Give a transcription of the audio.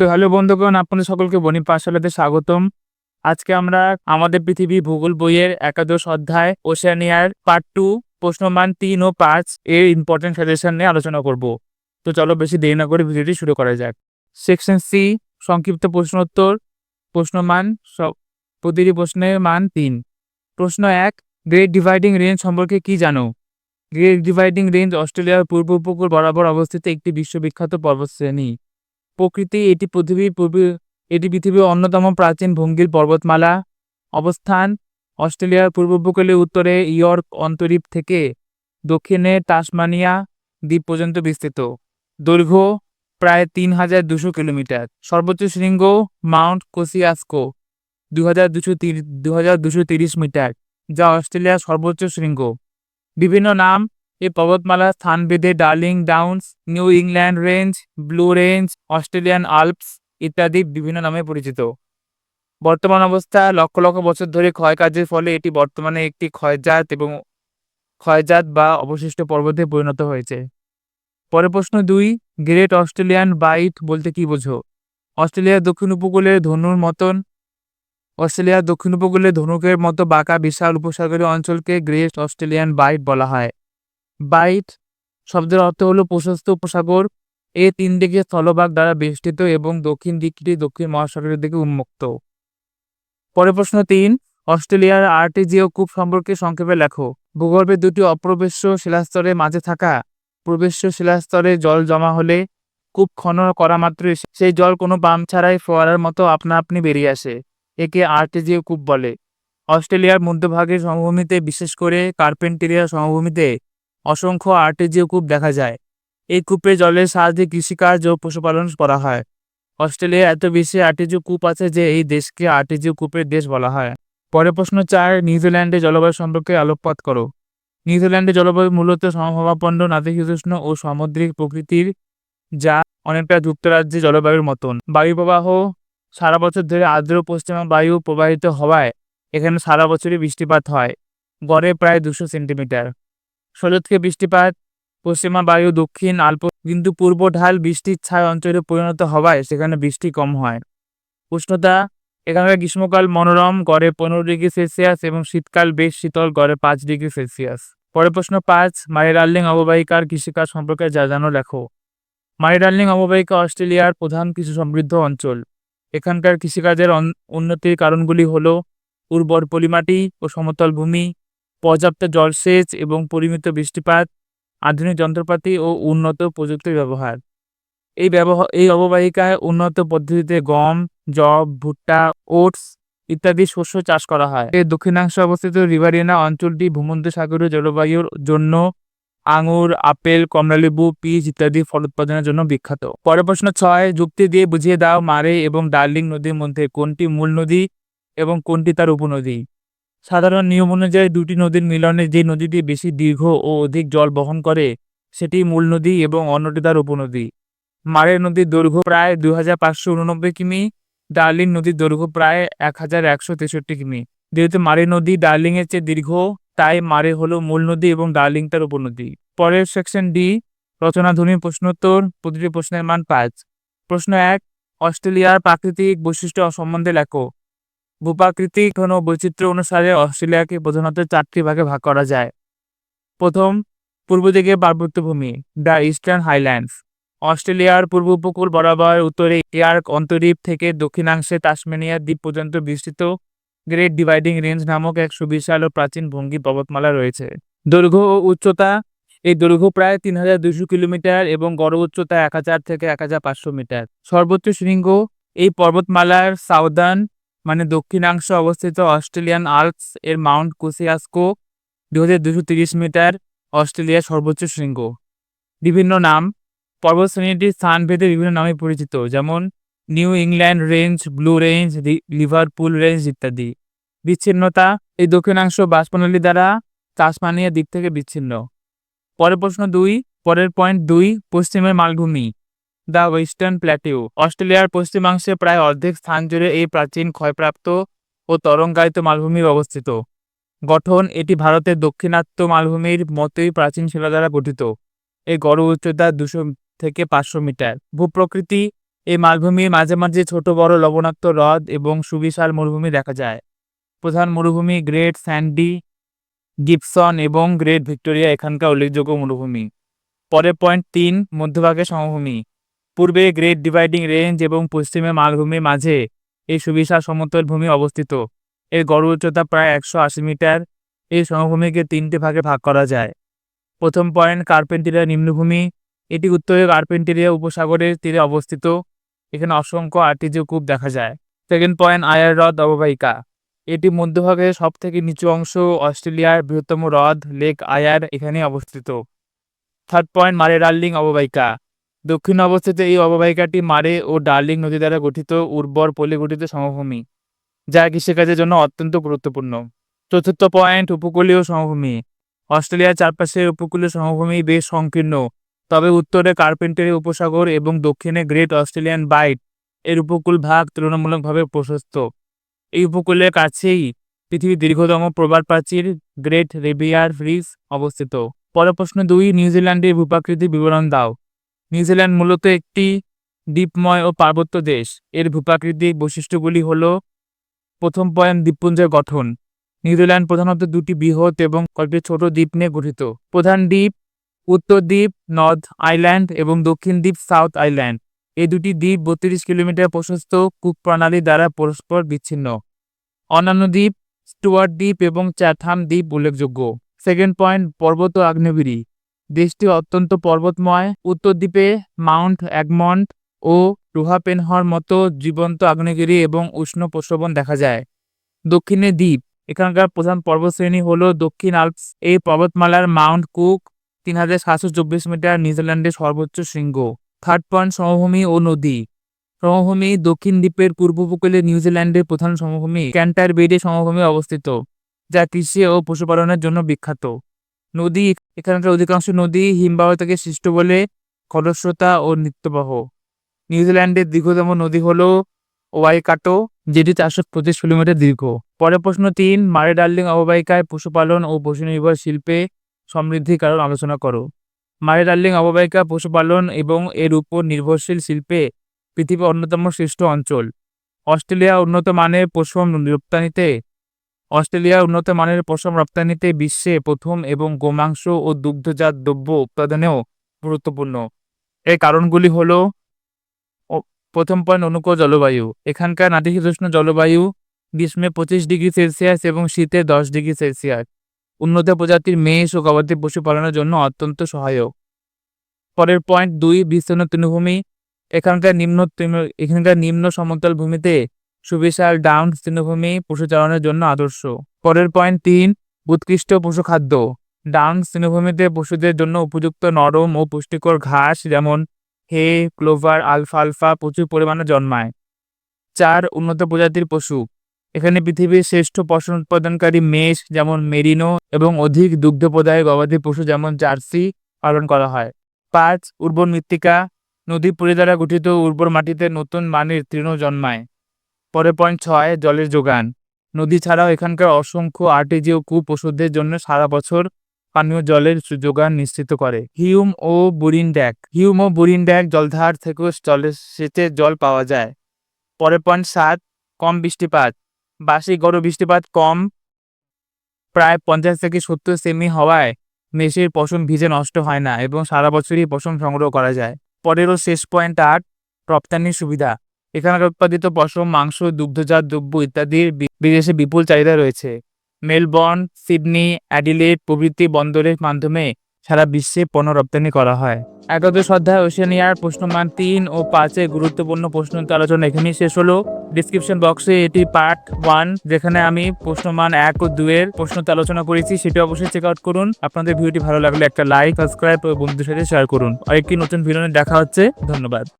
তো হ্যালো বন্ধুগণ, আপনাদের সকলকে বনি পাঠশালাতে স্বাগতম। আজকে আমরা আমাদের পৃথিবী ভূগোল বইয়ের একাদশ অধ্যায়, ওশেনিয়ার পার্ট টু, প্রশ্নমান তিন ও পাঁচ এর ইম্পর্টেন্ট সাজেশন নিয়ে আলোচনা করব। তো চলো বেশি দেরি না করে ভিডিওটি শুরু করা যাক। সেকশন সি সংক্ষিপ্ত প্রশ্নোত্তর, প্রশ্নমান প্রতিটি প্রশ্নের মান তিন। প্রশ্ন এক, গ্রেট ডিভাইডিং রেঞ্জ সম্পর্কে কি জানো? গ্রেট ডিভাইডিং রেঞ্জ অস্ট্রেলিয়ার পূর্ব উপকূল বরাবর অবস্থিত একটি বিশ্ববিখ্যাত পর্বতশ্রেণী। প্রকৃতি, এটি পূর্বে, এটি পৃথিবীর অন্যতম প্রাচীন ভঙ্গির পর্বতমালা। অবস্থান, অস্ট্রেলিয়ার পূর্ব উপকূলে উত্তরে ইয়র্ক অন্তরীপ থেকে দক্ষিণে টাসমানিয়া দ্বীপ পর্যন্ত বিস্তৃত। দৈর্ঘ্য প্রায় তিন হাজার দুশো কিলোমিটার। সর্বোচ্চ শৃঙ্গ মাউন্ট কোসিয়াস্কো দু হাজার দুশো দু হাজার দুশো তিরিশ মিটার, যা অস্ট্রেলিয়ার সর্বোচ্চ শৃঙ্গ। বিভিন্ন নাম এই পর্বতমালার স্থানভেদে Darling Downs, New England Range, Blue Range, Australian Alps ইত্যাদি বিভিন্ন নামে পরিচিত। বর্তমান অবস্থা, লক্ষ লক্ষ বছর ধরে ক্ষয়কার্যের ফলে এটি বর্তমানে একটি ক্ষয়জাত এবং ক্ষয়জাত বা অবশিষ্ট পর্বতে পরিণত হয়েছে। পরের প্রশ্ন দুই, গ্রেট অস্ট্রেলিয়ান বাইট বলতে কি বোঝো? অস্ট্রেলিয়ার দক্ষিণ উপকূলে ধনুর মতন অস্ট্রেলিয়ার দক্ষিণ উপকূলে ধনুকের মতো বাঁকা বিশাল উপসাগরীয় অঞ্চলকে গ্রেট অস্ট্রেলিয়ান বাইট বলা হয়। বাইট শব্দের অর্থ হলো প্রশস্ত উপসাগর। এ তিন দিকে স্থলভাগ দ্বারা বেষ্টিত এবং দক্ষিণ দিকটি দক্ষিণ মহাসাগরের দিকে উন্মুক্ত। পরের প্রশ্ন তিন, অস্ট্রেলিয়ার আর্টিজিও কূপ সম্পর্কে সংক্ষেপে লেখো। ভূগর্ভে দুটি অপ্রবেশ্য শিলাস্তরের মাঝে থাকা। প্রবেশ্য শিলাস্তরে জল জমা হলে কূপ খনন করা মাত্রই সেই জল কোনো পাম্প ছাড়াই ফোয়ারার মতো আপনা আপনি বেরিয়ে আসে, একে আর্টিজিও কূপ বলে। অস্ট্রেলিয়ার মধ্যভাগের সমভূমিতে, বিশেষ করে কার্পেন্টেরিয়া সমভূমিতে অসংখ্য আর্টিজিও কূপ দেখা যায়। এই কূপে জলের সাহায্যে কৃষিকাজ ও পশুপালন করা হয়। অস্ট্রেলিয়া এত বেশি আর্টিজিও কূপ আছে যে এই দেশকে আর্টিজিও কূপের দেশ বলা হয়। পরের প্রশ্ন চার, নিউজিল্যান্ডে জলবায়ু সম্পর্কে আলোকপাত করো। নিউজিল্যান্ডে জলবায়ু মূলত সমভাবাপন্ন নাতিশীতোষ্ণ ও সামুদ্রিক প্রকৃতির, যা অনেকটা যুক্তরাজ্যে জলবায়ুর মতন। বায়ু প্রবাহ সারা বছর ধরে আর্দ্র পশ্চিমা বায়ু প্রবাহিত হওয়ায় এখানে সারা বছরই বৃষ্টিপাত হয়। গড়ে প্রায় দুশো সেন্টিমিটার। শরৎকে বৃষ্টিপাত, পশ্চিমা বায়ু, দক্ষিণ আল্প, কিন্তু পূর্ব ঢাল বৃষ্টির ছায় অঞ্চলে পরিণত হওয়ায় সেখানে বৃষ্টি কম হয়। উষ্ণতা এখানকার গ্রীষ্মকাল মনোরম গড়ে পনেরো ডিগ্রি সেলসিয়াস এবং শীতকাল বেশ শীতল গড়ে পাঁচ ডিগ্রি সেলসিয়াস। পরের প্রশ্ন পাঁচ মারি ডার্লিং অববাহিকার কৃষিকাজ সম্পর্কে যা জানো লেখো। মারি ডার্লিং অববাহিকা অস্ট্রেলিয়ার প্রধান কৃষি সমৃদ্ধ অঞ্চল। এখানকার কৃষিকাজের উন্নতির কারণগুলি হল, উর্বর পলিমাটি ও সমতল ভূমি পর্যাপ্ত জলসেচ এবং পরিমিত বৃষ্টিপাত, আধুনিক যন্ত্রপাতি ও উন্নত প্রযুক্তির ব্যবহার। এই ব্যবহার এই অববাহিকায় উন্নত পদ্ধতিতে গম জব ভুট্টা, ওটস ইত্যাদি শস্য চাষ করা হয়। এর দক্ষিণাংশে অবস্থিত রিভারিনা অঞ্চলটি ভূমধ্যসাগরীয় জলবায়ুর জন্য আঙুর, আপেল, কমলালেবু, পিচ ইত্যাদি ফল উৎপাদনের জন্য বিখ্যাত। পরের প্রশ্ন ছয়, যুক্তি দিয়ে বুঝিয়ে দাও মারে এবং ডার্লিং নদীর মধ্যে কোনটি মূল নদী এবং কোনটি তার উপনদী? সাধারণ নিয়ম অনুযায়ী দুটি নদীর মিলনে যে নদীটি বেশি দীর্ঘ ও অধিক জল বহন করে, সেটি মূল নদী এবং অন্যটি তার উপনদী। মারে নদীর দৈর্ঘ্য প্রায় দুই হাজার পাঁচশো উননব্বই কিমি, ডার্লিং নদীর দৈর্ঘ্য প্রায় এক হাজার একশো তেষট্টি কিমি। যেহেতু মারে নদী ডার্লিংয়ের চেয়ে দীর্ঘ, তাই মারে হলো মূল নদী এবং ডার্লিং তার উপনদী। পরের সেকশন ডি রচনাধ্বনি প্রশ্নোত্তর, প্রতিটি প্রশ্নের মান পাঁচ। প্রশ্ন এক, অস্ট্রেলিয়ার প্রাকৃতিক বৈশিষ্ট্য সম্বন্ধে লেখো। ভূপ্রাকৃতিক ঘন বৈচিত্র্য অনুসারে অস্ট্রেলিয়াকে প্রধানত চারটি ভাগে ভাগ করা যায়। প্রথম, পূর্ব দিকে পার্বত্যভূমি, দ্য ইস্টার্ন হাইল্যান্ডস। অস্ট্রেলিয়ার পূর্ব উপকূল বরাবর উত্তরে ইয়ার্ক অন্তরীপ থেকে দক্ষিণাংশে তাসমেনিয়া দ্বীপ পর্যন্ত বিস্তৃত গ্রেট ডিভাইডিং রেঞ্জ নামক এক সুবিশাল ও প্রাচীন ভঙ্গি পর্বতমালা রয়েছে। দৈর্ঘ্য ও উচ্চতা, এই দৈর্ঘ্য প্রায় তিন হাজার দুশো কিলোমিটার এবং গড় উচ্চতা এক হাজার থেকে এক হাজার পাঁচশো মিটার। সর্বোচ্চ শৃঙ্গ, এই পর্বতমালার সাউদার্ন মানে দক্ষিণাংশ অবস্থিত অস্ট্রেলিয়ান আল্পস এর মাউন্ট কোসিয়াস্কো দু হাজার দুশো তিরিশ মিটার, অস্ট্রেলিয়ার সর্বোচ্চ শৃঙ্গ। বিভিন্ন নাম। পর্বতশ্রেণীটি স্থানভেদে বিভিন্ন নামে পরিচিত, যেমন New England Range, Blue Range Liverpool Range ইত্যাদি। বিচ্ছিন্নতা। এই দক্ষিণাংশ বাসপ্রণালী দ্বারা তাসমানিয়া দিক থেকে বিচ্ছিন্ন। পরের প্রশ্ন দুই। পরের পয়েন্ট দুই, পশ্চিমের মালভূমি। The Western Plateau. অস্ট্রেলিয়ার পশ্চিমাংশে প্রায় অর্ধেক স্থান জুড়ে এই প্রাচীন ক্ষয়প্রাপ্ত ও তরঙ্গায়িত মালভূমির অবস্থিত। গঠন, এটি ভারতের দক্ষিণাত্য মালভূমির মতোই প্রাচীন শিলা দ্বারা গঠিত। এই গড় উচ্চতা দুশো থেকে পাঁচশো মিটার। ভূপ্রকৃতি, এই মালভূমির মাঝে মাঝে ছোট বড় লবণাক্ত হ্রদ এবং সুবিশাল মরুভূমি দেখা যায়। প্রধান মরুভূমি গ্রেট স্যান্ডি, গিবসন এবং গ্রেট ভিক্টোরিয়া, এখানকার উল্লেখযোগ্য মরুভূমি। পরের পয়েন্ট তিন মধ্যভাগে সমভূমি। পূর্বে গ্রেট ডিভাইডিং রেঞ্জ এবং পশ্চিমে মালভূমির মাঝে এই সুবিশাল সমতল ভূমি অবস্থিত। এর গড় উচ্চতা প্রায় একশো আশি মিটার। এই সমভূমিকে তিনটি ভাগে ভাগ করা যায়। প্রথম পয়েন্ট কার্পেন্টেরিয়া নিম্নভূমি। এটি উত্তরে কার্পেন্টেরিয়া উপসাগরের তীরে অবস্থিত। এখানে অসংখ্য আর্টিজিও কূপ দেখা যায়। সেকেন্ড পয়েন্ট আয়ার হ্রদ অববাহিকা। এটি মধ্যভাগের সব থেকে নিচু অংশ, অস্ট্রেলিয়ার বৃহত্তম হ্রদ লেক আয়ার এখানে অবস্থিত। থার্ড পয়েন্ট মারে ডার্লিং অববাহিকা। দক্ষিণে অবস্থিত এই অববাহিকাটি মারে ও ডার্লিং নদী দ্বারা গঠিত উর্বর পলি গঠিত সমভূমি, যা কৃষিকাজের জন্য অত্যন্ত গুরুত্বপূর্ণ। চতুর্থ পয়েন্ট, উপকূলীয় সমভূমি। অস্ট্রেলিয়ার চারপাশের উপকূলীয় সমভূমি বেশ সংকীর্ণ, তবে উত্তরে কার্পেন্টারি উপসাগর এবং দক্ষিণে গ্রেট অস্ট্রেলিয়ান বাইট এর উপকূল ভাগ তুলনামূলকভাবে প্রশস্ত। এই উপকূলের কাছেই পৃথিবীর দীর্ঘতম প্রবাল প্রাচীর গ্রেট রেবিয়ার ব্রিজ অবস্থিত। পরের প্রশ্ন দুই, নিউজিল্যান্ডের ভূপ্রাকৃতিক বিবরণ দাও। নিউজিল্যান্ড মূলত একটি দ্বীপময় ও পার্বত্য দেশ। এর ভূপ্রাকৃতিক বৈশিষ্ট্যগুলি হল, প্রথম পয়েন্ট দ্বীপপুঞ্জের গঠন। নিউজিল্যান্ড প্রধানত দুটি বৃহৎ এবং কয়েকটি ছোট দ্বীপ নিয়ে গঠিত। প্রধান দ্বীপ, উত্তর দ্বীপ, নর্থ আইল্যান্ড এবং দক্ষিণ দ্বীপ, সাউথ আইল্যান্ড। এই দুটি দ্বীপ বত্রিশ কিলোমিটার প্রশস্ত কুক প্রণালী দ্বারা পরস্পর বিচ্ছিন্ন। অন্যান্য দ্বীপ, স্টুয়ার্ট দ্বীপ এবং চ্যাথাম দ্বীপ উল্লেখযোগ্য। সেকেন্ড পয়েন্ট, পর্বত আগ্নেয়গিরি। দেশটি অত্যন্ত পর্বতময়। উত্তর দ্বীপে মাউন্ট অ্যাগমন্ট ও রুহাপেনহর মতো জীবন্ত আগ্নেয়গিরি এবং উষ্ণ প্রশ্রবণ দেখা যায়। দক্ষিণে দ্বীপ, এখানকার প্রধান পর্বতশ্রেণী হল দক্ষিণ আল্পস। এই পর্বতমালার মাউন্ট কুক তিন হাজার সাতশো চব্বিশ মিটার নিউজিল্যান্ডের সর্বোচ্চ শৃঙ্গ। থার্ড পয়েন্ট সমভূমি ও নদী। সমভূমি দক্ষিণ দ্বীপের পূর্ব উপকূলে নিউজিল্যান্ডের প্রধান সমভূমি ক্যান্টার বেডে সমভূমি অবস্থিত, যা কৃষি ও পশুপালনের জন্য বিখ্যাত। নদী এখানকার অধিকাংশ নদী হিমবাহ থেকে সৃষ্ট বলে খরস্রোতা ও নিত্যবাহ। নিউজিল্যান্ডের দীর্ঘতম নদী হল ওয়াইকাটো, যেটি চারশো পঁচিশ কিলোমিটার দীর্ঘ। পরের প্রশ্ন তিন, মারে ডার্লিং অববাহিকায় পশুপালন ও পশু নির্ভর শিল্পে সমৃদ্ধির কারণ আলোচনা করো। মারে ডার্লিং অববাহিকা পশুপালন এবং এর উপর নির্ভরশীল শিল্পে পৃথিবীর অন্যতম শ্রেষ্ঠ অঞ্চল। অস্ট্রেলিয়া উন্নত মানের পশম রপ্তানিতে অস্ট্রেলিয়া উন্নত মানের পশম রপ্তানিতে বিশ্বে প্রথম এবং গোমাংস ও দুগ্ধজাত দ্রব্য উৎপাদনেও গুরুত্বপূর্ণ। এর কারণগুলি হল প্রথম পয়েন্ট অনুকূল জলবায়ু। এখানকার নাতিশীতোষ্ণ জলবায়ু গ্রীষ্মে পঁচিশ ডিগ্রি সেলসিয়াস এবং শীতে দশ ডিগ্রি সেলসিয়াস। উন্নত প্রজাতির মেষ ও গবাদি পশু পালনের জন্য অত্যন্ত সহায়ক। পরের পয়েন্ট দুই, বিস্তীর্ণ তৃণভূমি। এখানকার নিম্ন এখানকার নিম্ন সমতল ভূমিতে সুবিশাল ডাউন তৃণভূমি পশুচারণের জন্য আদর্শ। পরের পয়েন্ট তিন, উৎকৃষ্ট পশু খাদ্য। ডাউন তৃণভূমিতে পশুদের জন্য উপযুক্ত নরম ও পুষ্টিকর ঘাস যেমন হে, ক্লোভার আলফালফা প্রচুর পরিমাণে জন্মায়। চার, উন্নত প্রজাতির পশু। এখানে পৃথিবীর শ্রেষ্ঠ পশু উৎপাদনকারী মেষ যেমন মেরিনো এবং অধিক দুগ্ধপ্রদায়ী গবাদি পশু যেমন জার্সি পালন করা হয়। পাঁচ, উর্বর মৃত্তিকা। নদী পুরী দ্বারা গঠিত উর্বর মাটিতে নতুন মানের তৃণ জন্মায়। পরে পয়েন্ট ছয়, জলের যোগান। নদী ছাড়াও এখানকার অসংখ্য আর্টিজিও কূপ পশুদের জন্য সারা বছর পানীয় জলের যোগান নিশ্চিত করে। হিউম ও বুরিন ড্যাক। হিউম ও বুরিন ড্যাক জলধার থেকেও জলের সেচের জল পাওয়া যায়। পরের পয়েন্ট সাত, কম বৃষ্টিপাত। বার্ষিক গড় বৃষ্টিপাত কম। প্রায় পঞ্চাশ থেকে সত্তর সেমি হওয়ায় মেষের পশম ভিজে নষ্ট হয় না এবং সারা বছরই পশম সংগ্রহ করা যায়। পরেরও শেষ পয়েন্ট আট, রপ্তানির সুবিধা। এখানকার উৎপাদিত পশম, মাংস, দুগ্ধজাত দ্রব্য ইত্যাদির বিদেশে বিপুল চাহিদা রয়েছে। মেলবর্ন, সিডনি, অ্যাডিলেড প্রভৃতি বন্দরের মাধ্যমে সারা বিশ্বে পণ্য রপ্তানি করা হয়। একাদশ অধ্যায়, ওশেনিয়ার প্রশ্নমান তিন ও পাঁচে গুরুত্বপূর্ণ প্রশ্ন আলোচনা এখানেই শেষ হলো। ডিসক্রিপশন বক্সে এটি পার্ট ওয়ান যেখানে আমি প্রশ্নমান এক ও দুয়ের প্রশ্ন আলোচনা করেছি, সেটি অবশ্যই চেক আউট করুন। আপনাদের ভিডিওটি ভালো লাগলে একটা লাইক সাবস্ক্রাইব ও বন্ধুদের সাথে শেয়ার করুন। আরেকটি নতুন ভিডিও দেখা হচ্ছে। ধন্যবাদ।